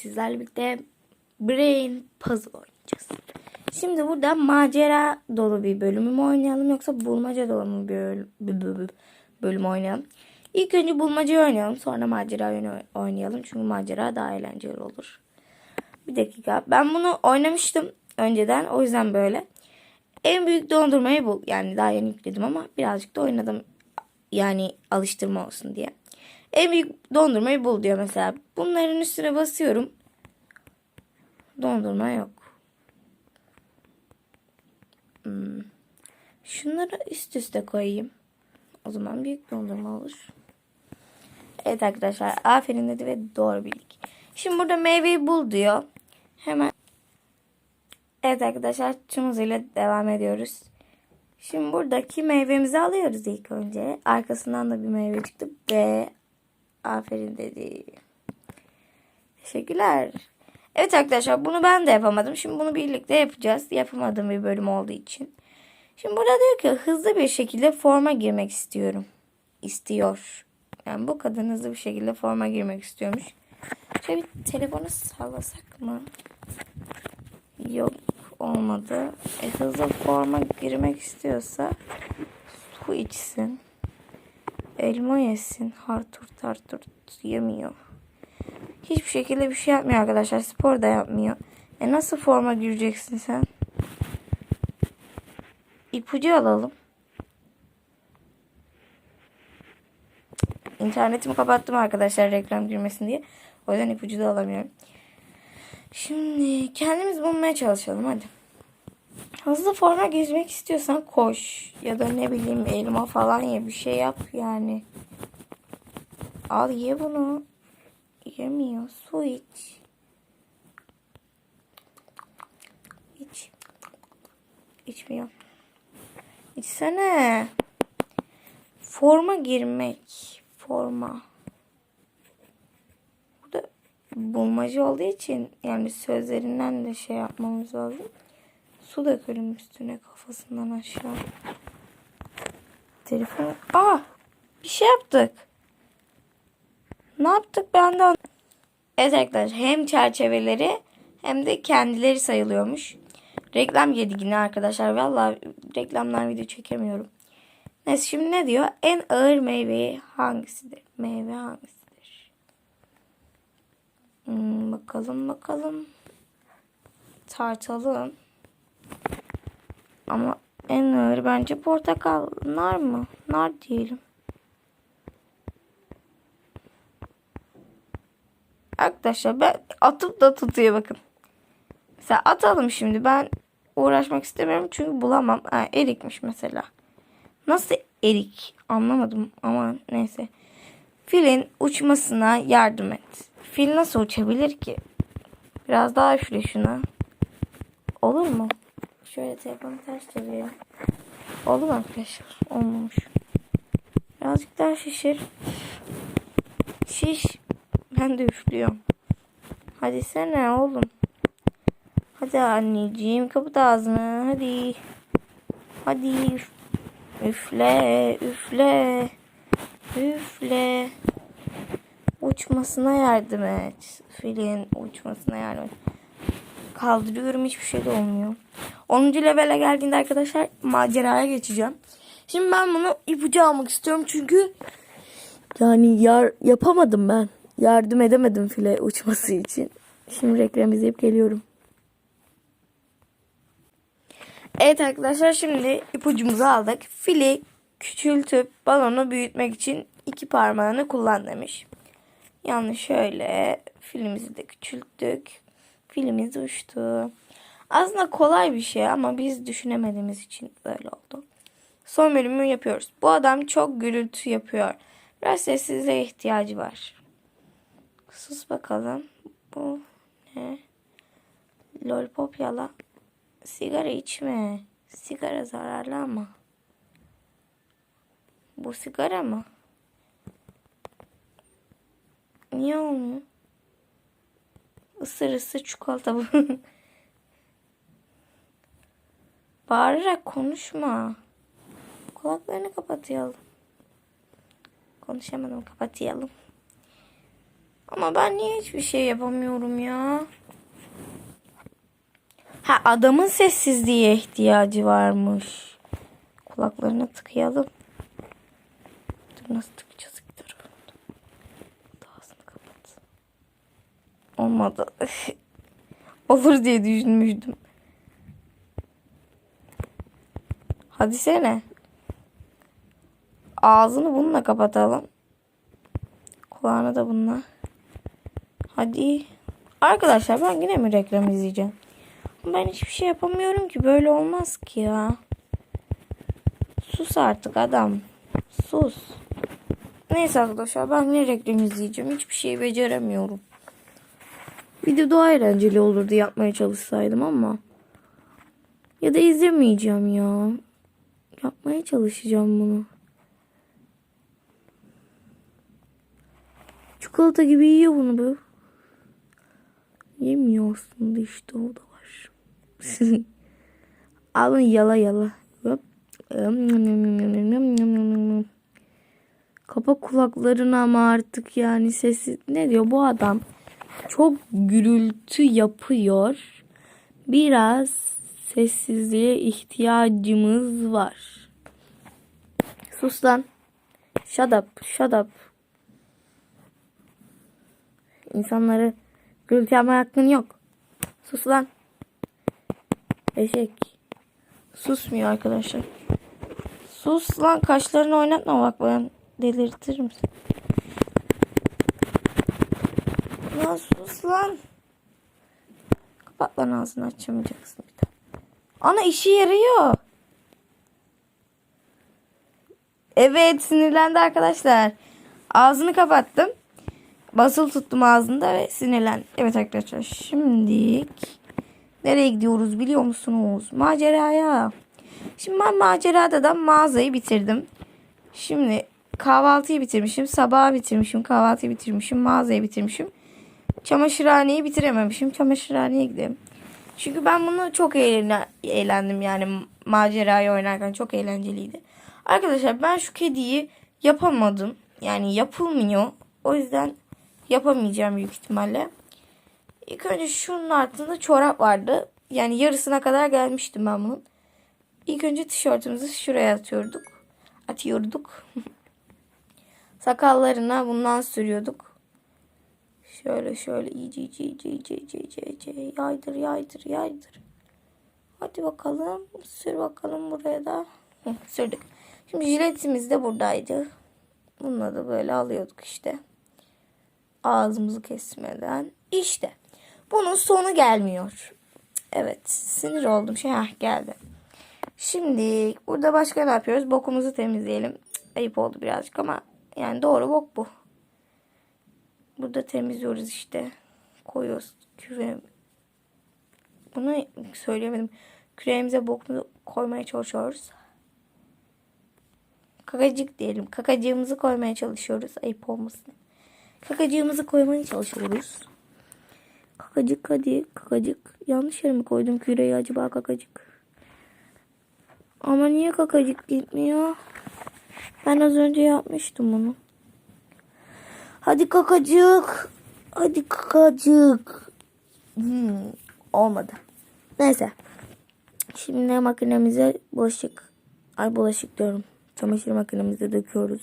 sizlerle birlikte Brain Puzzle oynayacağız. Şimdi burada macera dolu bir bölümü mü oynayalım yoksa bulmaca dolu mu bir böl- bö- bö- bö- bölüm oynayalım? İlk önce bulmacayı oynayalım sonra macera oynayalım çünkü macera daha eğlenceli olur. Bir dakika ben bunu oynamıştım önceden o yüzden böyle. En büyük dondurmayı bul. Yani daha yeni yükledim ama birazcık da oynadım. Yani alıştırma olsun diye. En büyük dondurmayı bul diyor mesela. Bunların üstüne basıyorum. Dondurma yok. Hmm. Şunları üst üste koyayım. O zaman büyük dondurma olur. Evet arkadaşlar aferin dedi ve doğru bildik. Şimdi burada meyveyi bul diyor. Hemen Evet arkadaşlar tüm hızıyla devam ediyoruz. Şimdi buradaki meyvemizi alıyoruz ilk önce. Arkasından da bir meyve çıktı ve aferin dedi. Teşekkürler. Evet arkadaşlar bunu ben de yapamadım. Şimdi bunu birlikte yapacağız. Yapamadığım bir bölüm olduğu için. Şimdi burada diyor ki hızlı bir şekilde forma girmek istiyorum. İstiyor. Yani bu kadın hızlı bir şekilde forma girmek istiyormuş. Şöyle bir telefonu sallasak mı? Yok olmadı. E, hızlı forma girmek istiyorsa su içsin. Elma yesin. Harturt harturt yemiyor. Hiçbir şekilde bir şey yapmıyor arkadaşlar. Spor da yapmıyor. E nasıl forma gireceksin sen? İpucu alalım. İnternetimi kapattım arkadaşlar reklam girmesin diye. O yüzden ipucu da alamıyorum. Şimdi kendimiz bulmaya çalışalım hadi. Hızlı forma gezmek istiyorsan koş. Ya da ne bileyim elma falan ye bir şey yap yani. Al ye bunu. Yemiyor. Su iç. İç. İçmiyor. İçsene. Forma girmek. Forma. Burada bulmacı olduğu için yani sözlerinden de şey yapmamız lazım. Su dökelim üstüne kafasından aşağı. Telefon. Aa! Bir şey yaptık. Ne yaptık ben de Evet arkadaşlar hem çerçeveleri hem de kendileri sayılıyormuş. Reklam yedik yine arkadaşlar. Vallahi reklamdan video çekemiyorum. Neyse şimdi ne diyor? En ağır meyve hangisidir? Meyve hangisidir? Hmm, bakalım bakalım. Tartalım. Ama en ağır bence portakal. Nar mı? Nar diyelim. Arkadaşlar ben atıp da tutuyor bakın. Mesela atalım şimdi. Ben uğraşmak istemiyorum çünkü bulamam. Ha, erikmiş mesela. Nasıl erik? Anlamadım ama neyse. Filin uçmasına yardım et. Fil nasıl uçabilir ki? Biraz daha üfle şuna. Olur mu? Şöyle telefonu ters çevirelim. Oldu mu arkadaşlar? Olmamış. Birazcık daha şişir. Şiş. Ben de üflüyorum. Hadi sene oğlum. Hadi anneciğim kapat ağzını. Hadi. Hadi üf- üfle üfle. Üfle. Uçmasına yardım et. Filin uçmasına yardım et. Kaldırıyorum hiçbir şey de olmuyor. 10. levele geldiğinde arkadaşlar maceraya geçeceğim. Şimdi ben bunu ipucu almak istiyorum çünkü yani yar yapamadım ben. Yardım edemedim file uçması için. Şimdi reklam izleyip geliyorum. Evet arkadaşlar şimdi ipucumuzu aldık. Fili küçültüp balonu büyütmek için iki parmağını kullan demiş. Yani şöyle filimizi de küçülttük. Filimiz uçtu. Aslında kolay bir şey ama biz düşünemediğimiz için böyle oldu. Son bölümü yapıyoruz. Bu adam çok gürültü yapıyor. Biraz sessizliğe ihtiyacı var. Sus bakalım. Bu ne? Lollipop yala. Sigara içme. Sigara zararlı ama. Bu sigara mı? Niye olmuyor? Isır ısır çikolata bu. Bağırarak konuşma. Kulaklarını kapatayalım. Konuşamadım kapatayalım. Ama ben niye hiçbir şey yapamıyorum ya? Ha adamın sessizliğe ihtiyacı varmış. Kulaklarına tıkayalım. Dur nasıl tıkayacağız iki tarafını? Ağzını kapat. Olmadı. Olur diye düşünmüştüm. Hadi sene. Ağzını bununla kapatalım. Kulağını da bununla. Hadi. Arkadaşlar ben yine mi reklam izleyeceğim? Ben hiçbir şey yapamıyorum ki. Böyle olmaz ki ya. Sus artık adam. Sus. Neyse arkadaşlar ben yine reklam izleyeceğim. Hiçbir şey beceremiyorum. De daha eğlenceli olurdu yapmaya çalışsaydım ama. Ya da izlemeyeceğim ya. Yapmaya çalışacağım bunu. Çikolata gibi yiyor bunu bu. Yemiyor aslında işte o da var. Al bunu yala yala. Kapa kulaklarını ama artık yani sesi ne diyor bu adam çok gürültü yapıyor. Biraz sessizliğe ihtiyacımız var. Sus lan. Shut up, shut up. İnsanları gürültü yapma hakkın yok. Sus lan. Eşek. Susmuyor arkadaşlar. Sus lan kaşlarını oynatma bak ben delirtir misin? Lan sus lan. Kapat lan ağzını açamayacaksın bir. Ana işi yarıyor. Evet sinirlendi arkadaşlar. Ağzını kapattım. Basılı tuttum ağzında ve sinirlendi. Evet arkadaşlar şimdi nereye gidiyoruz biliyor musunuz? Maceraya. Şimdi ben macerada da mağazayı bitirdim. Şimdi kahvaltıyı bitirmişim. Sabahı bitirmişim. Kahvaltıyı bitirmişim. Mağazayı bitirmişim. Çamaşırhaneyi bitirememişim. Çamaşırhaneye gidelim. Çünkü ben bunu çok eğlen- eğlendim yani macerayı oynarken çok eğlenceliydi. Arkadaşlar ben şu kediyi yapamadım. Yani yapılmıyor. O yüzden yapamayacağım büyük ihtimalle. İlk önce şunun altında çorap vardı. Yani yarısına kadar gelmiştim ben bunun. İlk önce tişörtümüzü şuraya atıyorduk. Atıyorduk. Sakallarına bundan sürüyorduk. Şöyle şöyle iyice iyice iyice iyice iyice iyice, iyice yaydır yaydır yaydır. Hadi bakalım sür bakalım buraya da. Hı, sürdük. Şimdi jiletimiz de buradaydı. Bununla da böyle alıyorduk işte. Ağzımızı kesmeden. İşte. Bunun sonu gelmiyor. Evet. Sinir oldum. Şey heh, geldi. Şimdi burada başka ne yapıyoruz? Bokumuzu temizleyelim. Ayıp oldu birazcık ama yani doğru bok bu. Burada temizliyoruz işte. Koyuyoruz küre. Bunu söyleyemedim. Küreğimize bokumuzu koymaya çalışıyoruz. Kakacık diyelim. Kakacığımızı koymaya çalışıyoruz. Ayıp olmasın. Kakacığımızı koymaya çalışıyoruz. Kakacık hadi. Kakacık. Yanlış yere mi koydum küreği acaba kakacık? Ama niye kakacık gitmiyor? Ben az önce yapmıştım bunu. Hadi kakacık. Hadi kakacık. Hmm, olmadı. Neyse. Şimdi makinemize bulaşık. Ay bulaşık diyorum. Çamaşır makinemize döküyoruz.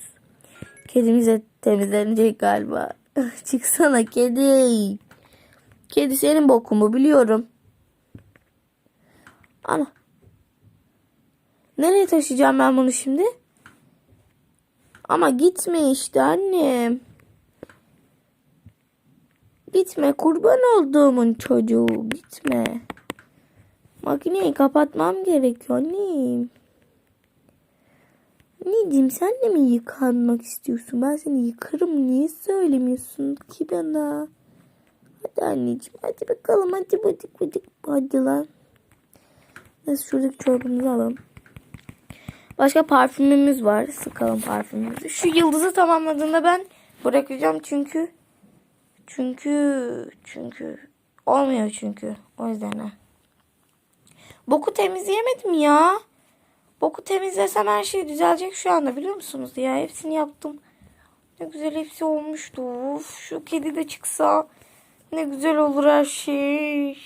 Kedimize temizlenecek galiba. Çıksana kedi. Kedi senin bokun mu biliyorum. Ana. Nereye taşıyacağım ben bunu şimdi? Ama gitme işte annem. Gitme kurban olduğumun çocuğu gitme. Makineyi kapatmam gerekiyor annem. Anneciğim sen de mi yıkanmak istiyorsun? Ben seni yıkarım. Niye söylemiyorsun ki bana? Hadi anneciğim hadi bakalım hadi hadi hadi hadi lan. Neyse şuradaki çorbamızı alalım. Başka parfümümüz var. Sıkalım parfümümüzü. Şu yıldızı tamamladığında ben bırakacağım çünkü çünkü çünkü olmuyor çünkü. O yüzden. Boku temizleyemedim ya. Boku temizlesem her şey düzelecek şu anda biliyor musunuz ya? Hepsini yaptım. Ne güzel hepsi olmuştu. Of, şu kedi de çıksa ne güzel olur her şey.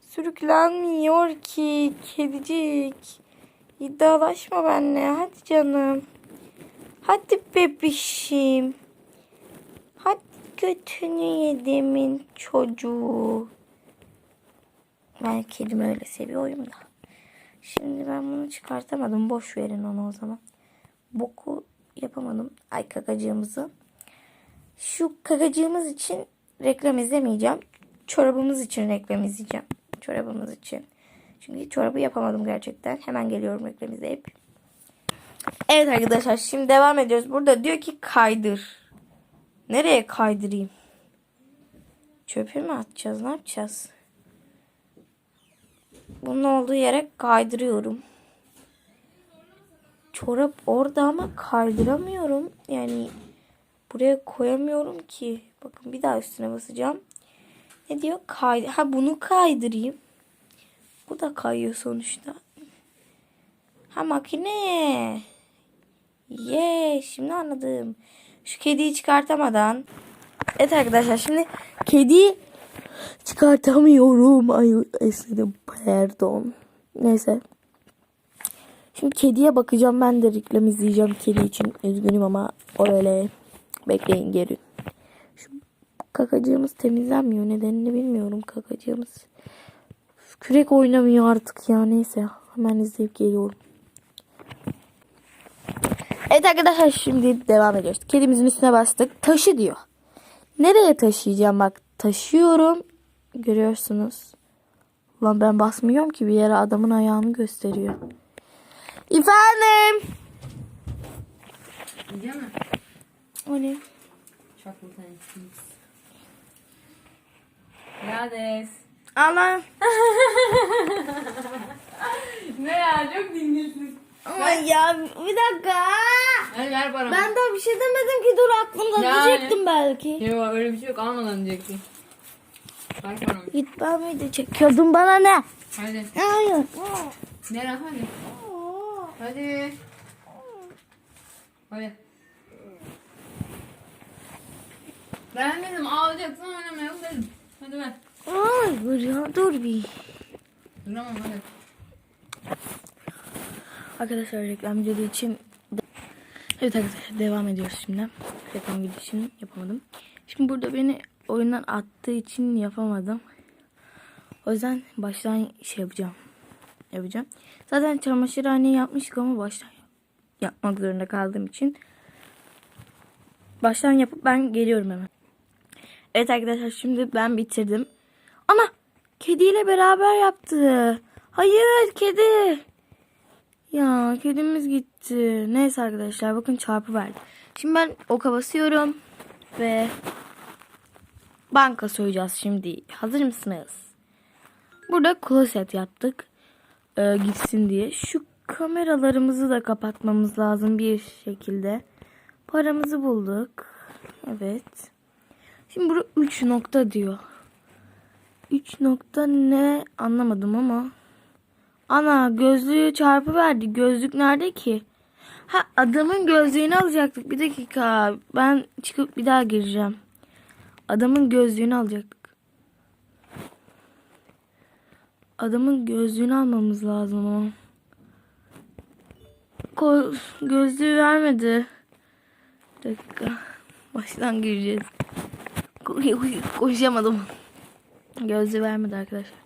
Sürüklenmiyor ki kedicik. İddialaşma benimle. Hadi canım. Hadi bebişim. Götünü yedimin çocuğu. Ben kedimi öyle seviyorum da. Şimdi ben bunu çıkartamadım. Boş verin onu o zaman. Boku yapamadım. Ay kakacığımızı. Şu kakacığımız için reklam izlemeyeceğim. Çorabımız için reklam izleyeceğim. Çorabımız için. Çünkü çorabı yapamadım gerçekten. Hemen geliyorum reklam izleyip. Evet arkadaşlar şimdi devam ediyoruz. Burada diyor ki kaydır. Nereye kaydırayım? Çöpe mi atacağız? Ne yapacağız? Bunun olduğu yere kaydırıyorum. Çorap orada ama kaydıramıyorum. Yani buraya koyamıyorum ki. Bakın bir daha üstüne basacağım. Ne diyor? Kay ha bunu kaydırayım. Bu da kayıyor sonuçta. Ha makine. Ye, şimdi anladım. Şu kediyi çıkartamadan. Evet arkadaşlar şimdi kediyi çıkartamıyorum. Ay esnedim pardon. Neyse. Şimdi kediye bakacağım. Ben de reklam izleyeceğim kedi için. Üzgünüm ama öyle. Bekleyin geri. Şu kakacığımız temizlenmiyor. Nedenini bilmiyorum kakacığımız. Kürek oynamıyor artık ya. Neyse. Hemen izleyip geliyorum. Evet arkadaşlar şimdi devam ediyoruz. Kedimizin üstüne bastık. Taşı diyor. Nereye taşıyacağım? Bak taşıyorum. Görüyorsunuz. Lan ben basmıyorum ki bir yere adamın ayağını gösteriyor. Efendim. Mi? O ne? And cheese. Lades. Ana. ne ya çok dingilsin. Ama ya bir dakika. Hadi ver paramı. Ben daha bir şey demedim ki dur aklımda Yani. diyecektim belki. Yok öyle bir şey yok almadan diyeceksin. Ver paramı. Git ben video çekiyordum bana ne? Hadi. Hayır. Nere hadi. Hadi. Hadi. Ben dedim ağlayacaksın oynamayalım dedim. Hadi ver. Hayır ya dur bir. Duramam hadi. Arkadaşlar reklam videosu için Evet arkadaşlar devam ediyoruz şimdi. Reklam videosu için yapamadım. Şimdi burada beni oyundan attığı için yapamadım. O yüzden baştan şey yapacağım. Yapacağım. Zaten çamaşırhaneyi yapmıştık ama baştan yapmak zorunda kaldığım için baştan yapıp ben geliyorum hemen. Evet arkadaşlar şimdi ben bitirdim. Ana kediyle beraber yaptı. Hayır kedi. Ya kedimiz gitti. Neyse arkadaşlar bakın çarpı verdi. Şimdi ben oka basıyorum ve banka soyacağız şimdi. Hazır mısınız? Burada kloset yaptık. Ee, gitsin diye. Şu kameralarımızı da kapatmamız lazım bir şekilde. Paramızı bulduk. Evet. Şimdi burada 3 nokta diyor. 3 nokta ne anlamadım ama. Ana gözlüğü çarpı verdi. Gözlük nerede ki? Ha adamın gözlüğünü alacaktık. Bir dakika. Ben çıkıp bir daha gireceğim. Adamın gözlüğünü alacaktık. Adamın gözlüğünü almamız lazım ama. Ko gözlüğü vermedi. Bir dakika. Baştan gireceğiz. Ko- Koşamadım. Gözlüğü vermedi arkadaşlar.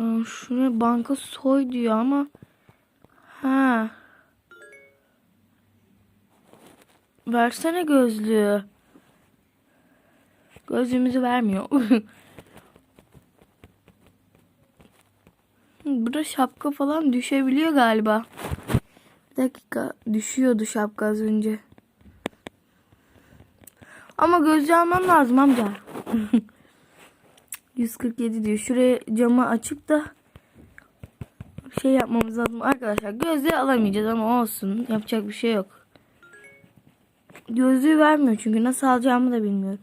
Aa, Şuna banka soy diyor ama. Ha. Versene gözlüğü. Gözlüğümüzü vermiyor. Burada şapka falan düşebiliyor galiba. Bir dakika. Düşüyordu şapka az önce. Ama gözlüğü alman lazım amca. 147 diyor. Şuraya camı açıp da şey yapmamız lazım. Arkadaşlar gözlüğü alamayacağız ama olsun. Yapacak bir şey yok. Gözlüğü vermiyor çünkü nasıl alacağımı da bilmiyorum.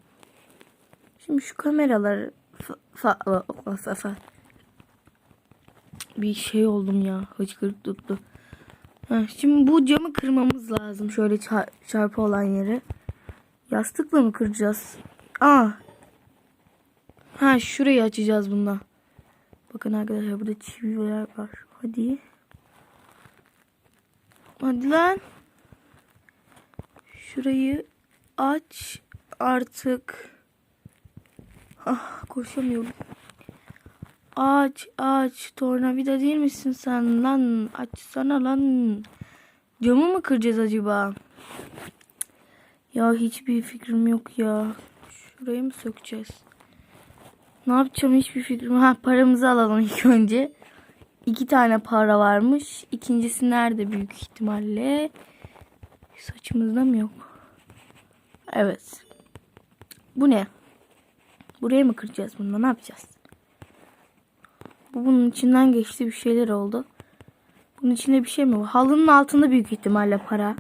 Şimdi şu kameraları fa- fa- bir şey oldum ya. Hıçkırık tuttu. Şimdi bu camı kırmamız lazım. Şöyle çar- çarpı olan yeri. Yastıkla mı kıracağız? Aa. Ha şurayı açacağız bunda. Bakın arkadaşlar burada çiviler var. Hadi. Hadi lan. Şurayı aç artık. Ah koşamıyorum. Aç aç tornavida değil misin sen lan açsana lan. Camı mı kıracağız acaba? Ya hiçbir fikrim yok ya. Şurayı mı sökeceğiz? Ne yapacağım hiçbir fikrim. Ha paramızı alalım ilk önce. İki tane para varmış. İkincisi nerede büyük ihtimalle? Saçımızda mı yok? Evet. Bu ne? Buraya mı kıracağız bunu? Ne yapacağız? Bu bunun içinden geçti bir şeyler oldu. Bunun içinde bir şey mi var? Halının altında büyük ihtimalle para.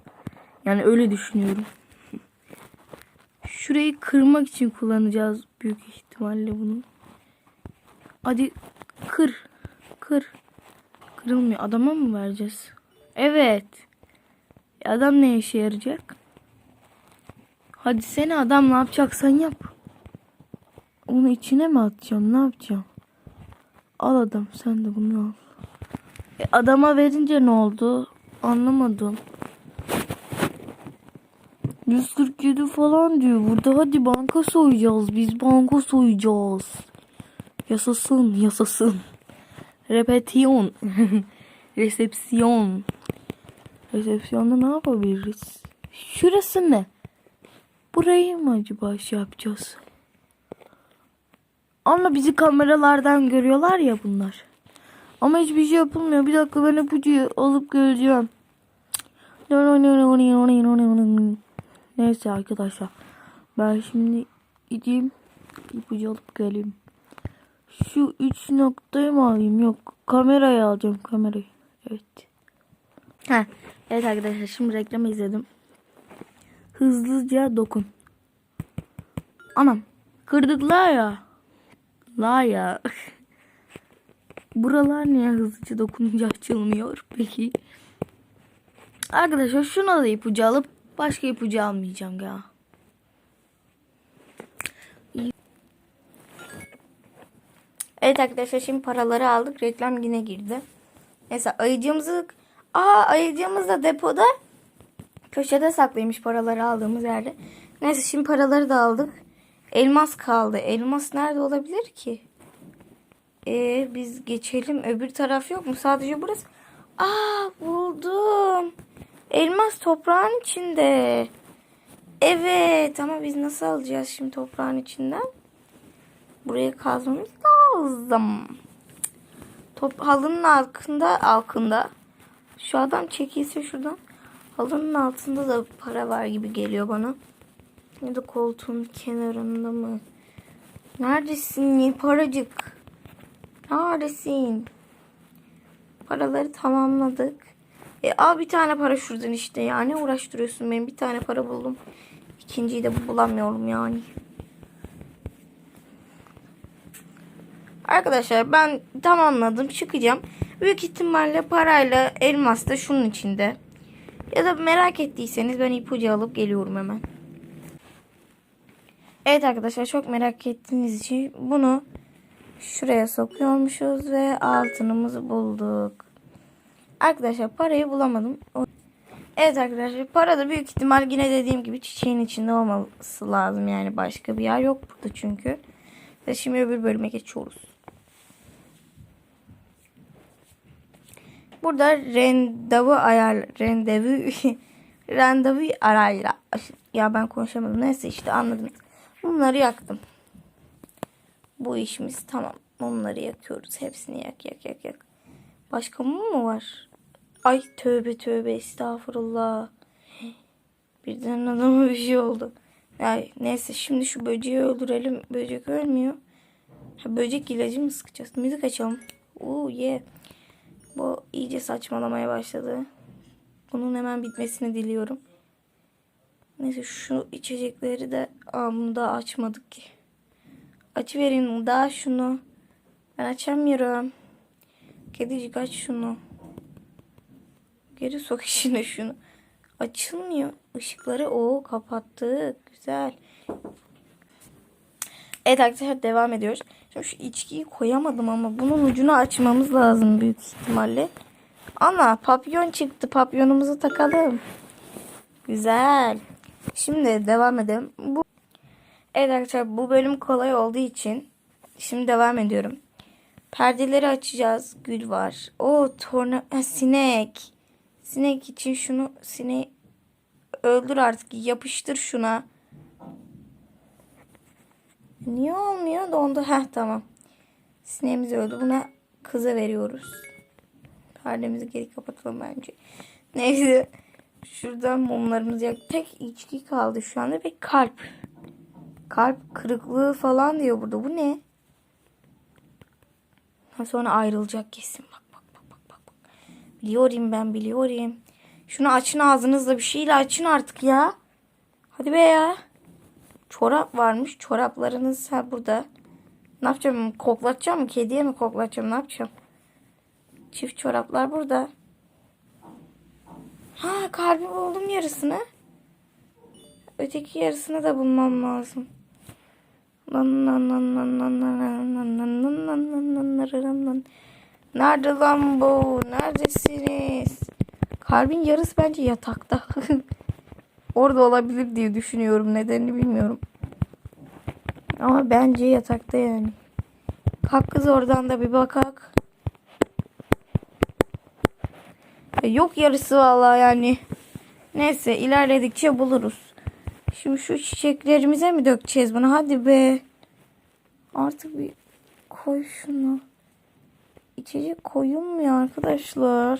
Yani öyle düşünüyorum. Şurayı kırmak için kullanacağız büyük ihtimalle bunu. Hadi kır. Kır. Kırılmıyor. Adama mı vereceğiz? Evet. E, Adam ne işe yarayacak? Hadi seni adam ne yapacaksan yap. Onu içine mi atacağım? Ne yapacağım? Al adam sen de bunu al. E, adama verince ne oldu? Anlamadım. 147 falan diyor. Burada hadi banka soyacağız. Biz banka soyacağız. Yasasın, yasasın. Repetiyon. Resepsiyon. Resepsiyonda ne yapabiliriz? Şurası ne? Burayı mı acaba şey yapacağız? Ama bizi kameralardan görüyorlar ya bunlar. Ama hiçbir şey yapılmıyor. Bir dakika ben ipucuyu alıp geleceğim. Neyse arkadaşlar. Ben şimdi gideyim. ipucu alıp geleyim. Şu üç noktayı mı alayım? Yok. Kamerayı alacağım. Kamerayı. Evet. Ha. Evet arkadaşlar şimdi reklamı izledim. Hızlıca dokun. Anam. Kırdıklar ya. La ya. Buralar niye hızlıca dokununca açılmıyor peki? Arkadaşlar şuna da ipucu alıp başka ipucu almayacağım ya. Evet arkadaşlar şimdi paraları aldık. Reklam yine girdi. Neyse ayıcığımızı... Aa ayıcığımız da depoda köşede saklıymış paraları aldığımız yerde. Neyse şimdi paraları da aldık. Elmas kaldı. Elmas nerede olabilir ki? Ee, biz geçelim. Öbür taraf yok mu? Sadece burası. Aa buldum. Elmas toprağın içinde. Evet ama biz nasıl alacağız şimdi toprağın içinden? Buraya kazmamız lazım. Top halının altında altında. Şu adam çekilse şuradan. Halının altında da para var gibi geliyor bana. Ya da koltuğun kenarında mı? Neredesin ya paracık? Neredesin? Paraları tamamladık. E al bir tane para şuradan işte ya. Ne uğraştırıyorsun benim? Bir tane para buldum. İkinciyi de bulamıyorum yani. Arkadaşlar ben tamamladım. Çıkacağım. Büyük ihtimalle parayla elmas da şunun içinde. Ya da merak ettiyseniz ben ipucu alıp geliyorum hemen. Evet arkadaşlar çok merak ettiğiniz için bunu şuraya sokuyormuşuz ve altınımızı bulduk. Arkadaşlar parayı bulamadım. Evet arkadaşlar para da büyük ihtimal yine dediğim gibi çiçeğin içinde olması lazım. Yani başka bir yer yok burada çünkü. Şimdi öbür bölüme geçiyoruz. Burada randevu ayar randevu randevu arayla ya ben konuşamadım. Neyse işte anladınız. Bunları yaktım. Bu işimiz tamam. Mumları yakıyoruz. Hepsini yak yak yak yak. Başka mum mu var? Ay tövbe tövbe estağfurullah. Birden adama bir şey oldu. Ay, neyse şimdi şu böceği öldürelim. Böcek ölmüyor. Ha, böcek ilacı mı sıkacağız? Müzik açalım. Oo yeah. Bu iyice saçmalamaya başladı. Bunun hemen bitmesini diliyorum. Neyse şu içecekleri de bunu da açmadık ki. Açıverin daha şunu. Ben açamıyorum. Kedicik aç şunu. Geri sok işine şunu. Açılmıyor. Işıkları o kapattık. Güzel. Evet arkadaşlar devam ediyoruz. Şimdi şu içkiyi koyamadım ama bunun ucunu açmamız lazım büyük ihtimalle. Ana papyon çıktı. Papyonumuzu takalım. Güzel. Şimdi devam edelim. Bu Evet arkadaşlar bu bölüm kolay olduğu için şimdi devam ediyorum. Perdeleri açacağız. Gül var. O torna sinek. Sinek için şunu sineği öldür artık. Yapıştır şuna. Niye olmuyor? Dondu. Heh tamam. Sineğimiz öldü. Buna kıza veriyoruz. Perdemizi geri kapatalım bence. Neyse. Şuradan mumlarımız yak. Tek içki kaldı şu anda ve kalp. Kalp kırıklığı falan diyor burada. Bu ne? Sonra ayrılacak kesin. Bak bak bak bak bak. bak. Biliyorum ben biliyorum. Şunu açın ağzınızla bir şeyle açın artık ya. Hadi be ya. Çorap varmış. Çoraplarınız ha burada. Ne yapacağım? Koklatacağım mı? Kediye mi koklatacağım? Ne yapacağım? Çift çoraplar burada. Ha kalbi buldum yarısını. Öteki yarısını da bulmam lazım. Nerede lan bu? Neredesiniz? Kalbin yarısı bence yatakta. Orada olabilir diye düşünüyorum. Nedenini bilmiyorum. Ama bence yatakta yani. Kalk kız oradan da bir bakak. E, Yok yarısı vallahi yani. Neyse ilerledikçe buluruz. Şimdi şu çiçeklerimize mi dökeceğiz bunu? Hadi be. Artık bir koy şunu. İçecek koyulmuyor arkadaşlar.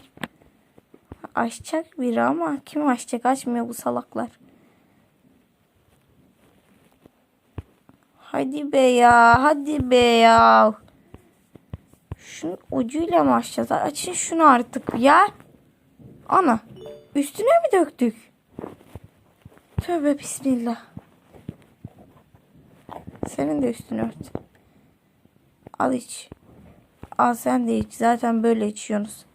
Açacak biri ama kim açacak? Açmıyor bu salaklar. Hadi be ya. Hadi be ya. Şunun ucuyla mı açacağız? Açın şunu artık ya. Ana. Üstüne mi döktük? Tövbe bismillah. Senin de üstünü ört. Al iç. Al sen de iç. Zaten böyle içiyorsunuz.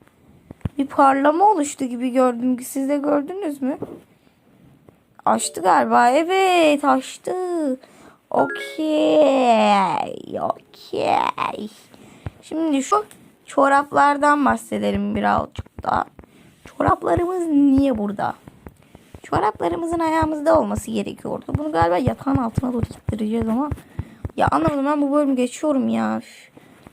Bir parlama oluştu gibi gördüm. Siz de gördünüz mü? Açtı galiba. Evet açtı. Okey. Okey. Şimdi şu çoraplardan bahsedelim birazcık daha. Çoraplarımız niye burada? Çoraplarımızın ayağımızda olması gerekiyordu. Bunu galiba yatağın altına doğru ittireceğiz ama. Ya anlamadım ben bu bölümü geçiyorum ya.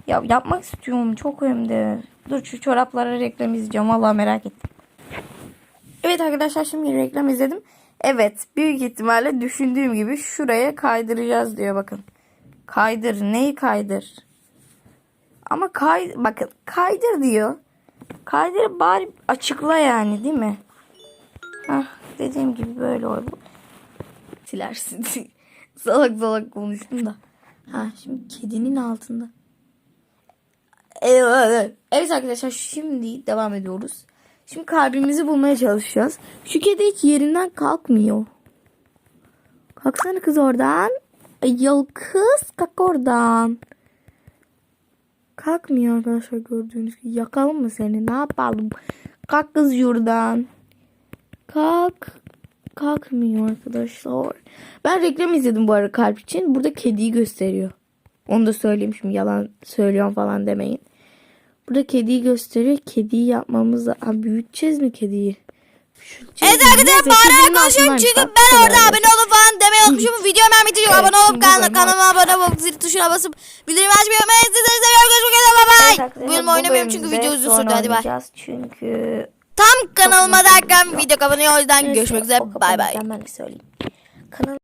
Ya yapmak istiyorum çok de. Dur şu çoraplara reklam izleyeceğim. Vallahi merak ettim. Evet arkadaşlar şimdi reklam izledim. Evet büyük ihtimalle düşündüğüm gibi şuraya kaydıracağız diyor bakın. Kaydır neyi kaydır? Ama kay bakın kaydır diyor. Kaydır bari açıkla yani değil mi? Hah dediğim gibi böyle olur. Silersin. salak salak konuştum da. Ha şimdi kedinin altında. Evet, arkadaşlar şimdi devam ediyoruz. Şimdi kalbimizi bulmaya çalışacağız. Şu kedi hiç yerinden kalkmıyor. Kalksana kız oradan. Ay yol kız kalk oradan. Kalkmıyor arkadaşlar gördüğünüz gibi. Yakalım mı seni ne yapalım? Kalk kız yurdan. Kalk. Kalkmıyor arkadaşlar. Ben reklam izledim bu ara kalp için. Burada kediyi gösteriyor. Onu da söyleyeyim şimdi yalan söylüyorum falan demeyin. Burada kediyi gösteriyor. Kediyi yapmamız da... Ha, büyüteceğiz mi kediyi? Evet arkadaşlar bağırarak konuşuyorum çünkü ben orada abone olup falan demeyi unutmuşum. Videoyu hemen bitiriyorum. Evet, abone olup bölüm kanalıma abone olup zil tuşuna basıp bildirim açmayı unutmayın. Sizleri seviyorum. Görüşmek üzere. Bay bay. Bölümü oynamıyorum çünkü video uzun sürdü. Hadi bay. Çünkü Tam kanalıma derken video kapanıyor. O yüzden görüşmek üzere. Bay bay. Ben söyleyeyim. Kanal